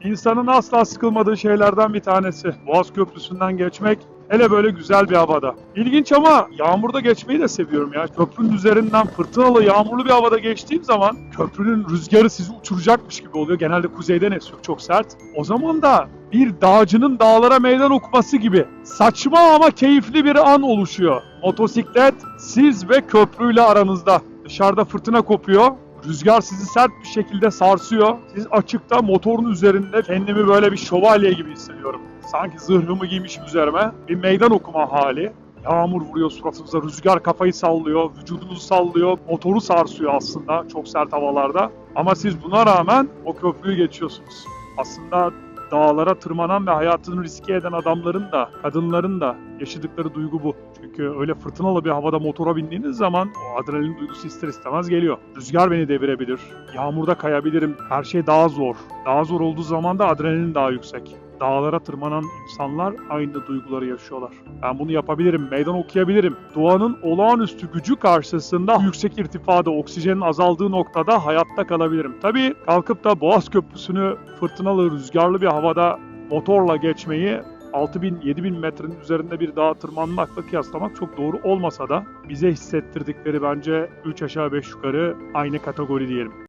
İnsanın asla sıkılmadığı şeylerden bir tanesi. Boğaz Köprüsü'nden geçmek hele böyle güzel bir havada. İlginç ama yağmurda geçmeyi de seviyorum ya. Köprünün üzerinden fırtınalı, yağmurlu bir havada geçtiğim zaman köprünün rüzgarı sizi uçuracakmış gibi oluyor. Genelde kuzeyden esiyor çok sert. O zaman da bir dağcının dağlara meydan okuması gibi saçma ama keyifli bir an oluşuyor. Motosiklet siz ve köprüyle aranızda. Dışarıda fırtına kopuyor. Rüzgar sizi sert bir şekilde sarsıyor. Siz açıkta motorun üzerinde kendimi böyle bir şövalye gibi hissediyorum. Sanki zırhımı giymişim üzerime. Bir meydan okuma hali. Yağmur vuruyor suratınıza, rüzgar kafayı sallıyor, vücudunuzu sallıyor, motoru sarsıyor aslında çok sert havalarda. Ama siz buna rağmen o köprüyü geçiyorsunuz. Aslında dağlara tırmanan ve hayatını riske eden adamların da, kadınların da yaşadıkları duygu bu. Çünkü öyle fırtınalı bir havada motora bindiğiniz zaman o adrenalin duygusu ister istemez geliyor. Rüzgar beni devirebilir, yağmurda kayabilirim, her şey daha zor. Daha zor olduğu zaman da adrenalin daha yüksek. Dağlara tırmanan insanlar aynı duyguları yaşıyorlar. Ben bunu yapabilirim, meydan okuyabilirim. Doğanın olağanüstü gücü karşısında yüksek irtifada, oksijenin azaldığı noktada hayatta kalabilirim. Tabii kalkıp da Boğaz Köprüsü'nü fırtınalı, rüzgarlı bir havada motorla geçmeyi 6000-7000 metrenin üzerinde bir dağa tırmanmakla kıyaslamak çok doğru olmasa da bize hissettirdikleri bence 3 aşağı 5 yukarı aynı kategori diyelim.